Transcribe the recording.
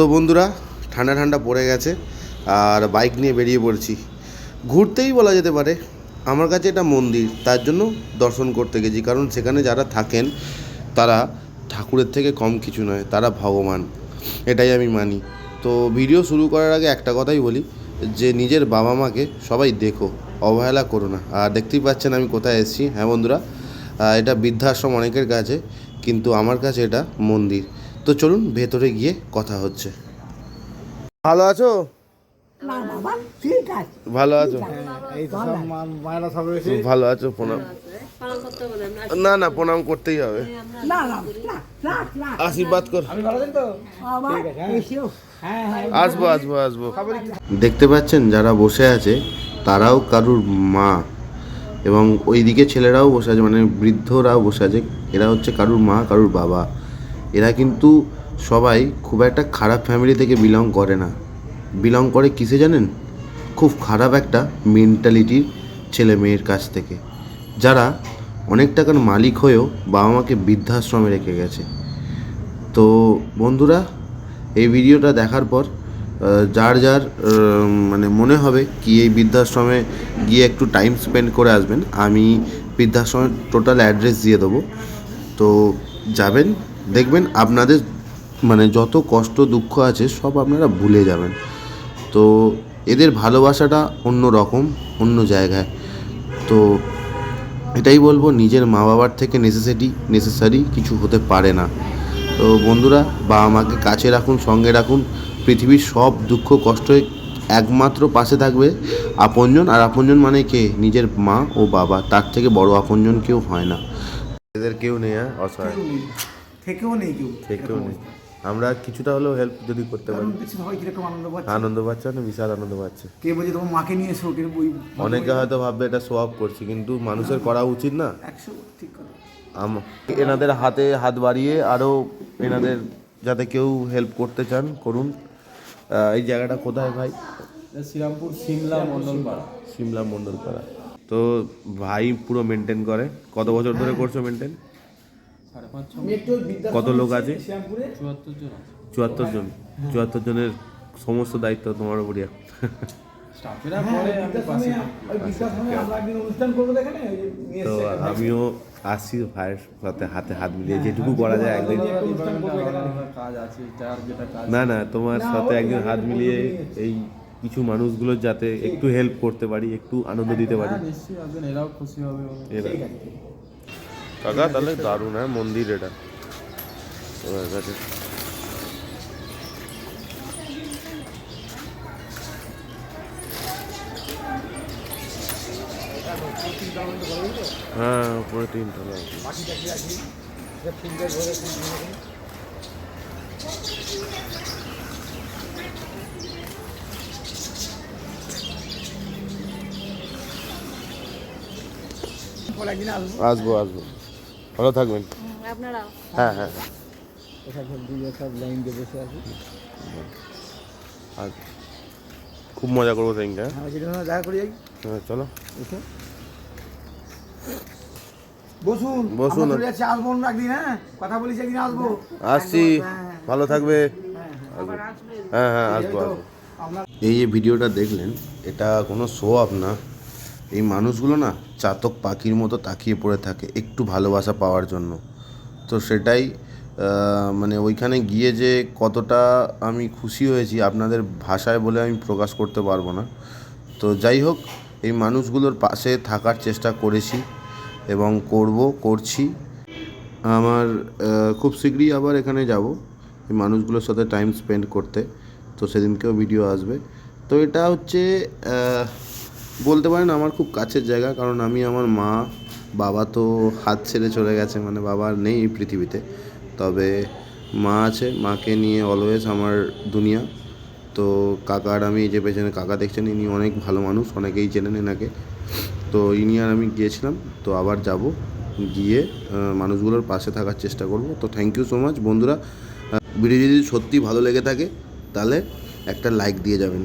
তো বন্ধুরা, ঠান্ডা ঠান্ডা পড়ে গেছে আর বাইক নিয়ে বেরিয়ে পড়ছি। ঘুরতেই বলা যেতে পারে, আমার কাছে এটা মন্দির, তার জন্য দর্শন করতে গেছি, কারণ সেখানে যারা থাকেন, তারা ঠাকুরের থেকে কম কিছু নয়, তারা ভগবান, এটাই আমি মানি। তো ভিডিও শুরু করার আগে একটা কথাই বলি, যে নিজের বাবা মাকে সবাই দেখো, অবহেলা করো না। আর দেখতেই পাচ্ছেন আমি কোথায় এসেছি হ্যাঁ বন্ধুরা এটা বৃদ্ধাশ্রম অনেকের কাছে, কিন্তু আমার কাছে এটা মন্দির। তো চলুন ভেতরে গিয়ে কথা হচ্ছে। ভালো আছো? ঠিক ভালো আছো? রয়েছে? ভালো আছো প্রণাম। না না প্রণাম করতেই হবে। না না না না না। আশীর্বাদ কর। আমি ভালো আছেন তো? বাবা ঠিক আছে, হ্যাঁ। এসো। হ্যাঁ হ্যাঁ আসব আসব আসব। দেখতে পাচ্ছেন যারা বসে আছে তারাও কারুর মা। এবং ওইদিকে ছেলেরাও বসে আছে মানে বৃদ্ধরাও বসে আছে। এরা হচ্ছে কারুর মা কারুর বাবা। এরা কিন্তু সবাই খুব একটা খারাপ ফ্যামিলি থেকে বিলং করে না। বিলং করে কিসে জানেন? খুব খারাপ একটা মেন্টালিটির ছেলে মেয়ের কাছ থেকে। যারা অনেক টাকার মালিক হয়েও বাবা মাকে বৃদ্ধাশ্রমে রেখে গেছে। তো বন্ধুরা, এই ভিডিওটা দেখার পর যার যার মানে মনে হবে কি এই বৃদ্ধাশ্রমে গিয়ে একটু টাইম স্পেন্ড করে আসবেন, আমি বৃদ্ধাশ্রমের টোটাল অ্যাড্রেস দিয়ে দেবো। তো যাবেন দেখবেন আপনাদের মানে যত কষ্ট, দুঃখ আছে, সব আপনারা ভুলে যাবেন। তো এদের ভালোবাসাটা অন্য রকম, অন্য জায়গায়। তো এটাই বলব, নিজের মা বাবার থেকে নেসেসিটি নেসেসারি কিছু হতে পারে না। তো বন্ধুরা, বাবা মাকে কাছে রাখুন, সঙ্গে রাখুন। পৃথিবীর সব দুঃখ কষ্টে একমাত্র পাশে থাকবে আপনজন। আর আপনজন মানে কে? নিজের মা ও বাবা। তার থেকে বড় আপনজন কেউ হয় না। এদের কেউ নেই হ্যাঁ অসহায়। থেকেও নেই কেউ কেউ নেই। আমরা কিছুটা হলেও হেল্প যদি করতে পারি। সবাই কীরকম আনন্দ পাচ্ছে? আনন্দ পাচ্ছে না বিশাল আনন্দ পাচ্ছে। কে বলছে তোমার মাকে নিয়ে এসো কে ওই অনেকে হয়তো ভাববে এটা শো অফ করছি কিন্তু মানুষের করা উচিত না। একশো ঠিক কথা। এনাদের হাতে হাত বাড়িয়ে আরও এনাদের যাতে কেউ হেল্প করতে চান করুন। এই জায়গাটা কোথায় ভাই? শ্রীরামপুর সিমলা মন্ডলপাড়া। সিমলা মণ্ডলপাড়া তো ভাই পুরো মেনটেন করে। কত বছর ধরে করছ মেনটেন কত লোক আছে? চুয়াত্তর জন চুয়াত্তর জনের সমস্ত দায়িত্ব তোমার উপরে একদিন নিয়ে তো আমিও আসছি ভাইয়ের সাথে হাতে হাত মিলিয়ে যেটুকু করা যায় একদিন। যেটা কাজ না না তোমার সাথে একদিন হাত মিলিয়ে এই কিছু মানুষগুলোর যাতে একটু হেল্প করতে পারি একটু আনন্দ দিতে পারি। হ্যাঁ এরাও খুশি হবে। এরা কাকা তাহলে দারুণ হ্যাঁ মন্দির এটা ওনার কাছে হ্যাঁ উপরে তিনতলা আছে। পরে একদিন আসব আসব আসব ভালো থাকবেন। আপনারাও। হ্যাঁ হ্যাঁ। হ্যাঁ। সব লাইন দিয়ে বসে আছি। আর খুব মজা করব সেদিনটা হ্যাঁ? দেখা করে যাই। হ্যাঁ চলো। বসুন বসুন। আসব একদিন হ্যাঁ? কথা বলিস একদিন আসব। আসছি। হ্যাঁ, ভালো থাকবে। হ্যাঁ হ্যাঁ। আসব। আসব এই যে ভিডিওটা দেখলেন এটা কোনো শো আপ না। এই মানুষগুলো না চাতক পাখির মতো তাকিয়ে পড়ে থাকে একটু ভালোবাসা পাওয়ার জন্য। তো সেটাই মানে ওইখানে গিয়ে যে কতটা আমি খুশি হয়েছি আপনাদের ভাষায় বলে আমি প্রকাশ করতে পারব না। তো যাই হোক, এই মানুষগুলোর পাশে থাকার চেষ্টা করেছি এবং করব, করছি। আমার খুব শীঘ্রই আবার এখানে যাব এই মানুষগুলোর সাথে টাইম স্পেন্ড করতে। তো সেদিনকেও ভিডিও আসবে। তো এটা হচ্ছে বলতে পারেন আমার খুব কাছের জায়গা, কারণ আমি আমার মা, বাবা তো হাত ছেড়ে চলে গেছে মানে বাবা নেই এই পৃথিবীতে। তবে মা আছে, মাকে নিয়ে অলওয়েজ আমার দুনিয়া। তো কাকার আমি যে পেছনে কাকা দেখছেন, ইনি অনেক ভালো মানুষ, অনেকেই চেনেন এনাকে। তো ইনি আর আমি গিয়েছিলাম, তো আবার যাব। গিয়ে মানুষগুলোর পাশে থাকার চেষ্টা করব। তো থ্যাংক ইউ সো মাচ বন্ধুরা। ভিডিও যদি সত্যি ভালো লেগে থাকে, তাহলে একটা লাইক দিয়ে যাবেন।